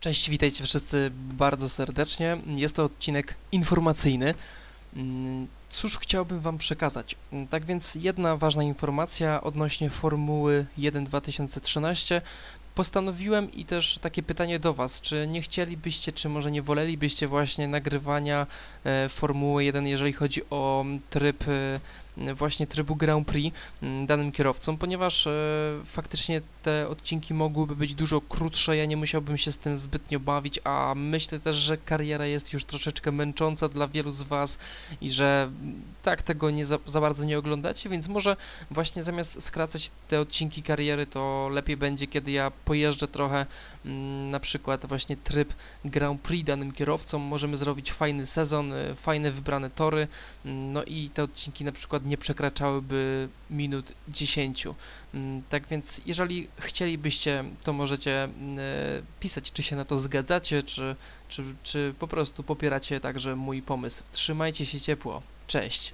Cześć, witajcie wszyscy bardzo serdecznie. Jest to odcinek informacyjny. Mm, Cóż chciałbym Wam przekazać? Mm, Tak więc jedna ważna informacja odnośnie Formuły 1 2013. Postanowiłem i też takie pytanie do Was, czy nie chcielibyście, czy może nie wolelibyście właśnie nagrywania e, Formuły 1, jeżeli chodzi o tryb e, właśnie trybu Grand Prix danym kierowcom, ponieważ e, faktycznie te odcinki mogłyby być dużo krótsze, ja nie musiałbym się z tym zbytnio bawić, a myślę też, że kariera jest już troszeczkę męcząca dla wielu z Was i że tak tego nie za, za bardzo nie oglądacie, więc może właśnie zamiast skracać te odcinki kariery, to lepiej będzie, kiedy ja pojeżdżę trochę, na przykład właśnie tryb Grand Prix danym kierowcom, możemy zrobić fajny sezon, y, fajne wybrane tory, no i te odcinki na przykład nie przekraczałyby minut 10. Mm, Tak więc jeżeli chcielibyście, to możecie mm, e, pisać, czy się na to zgadzacie, czy, czy, czy po prostu popieracie także mój pomysł. Trzymajcie się ciepło. Cześć.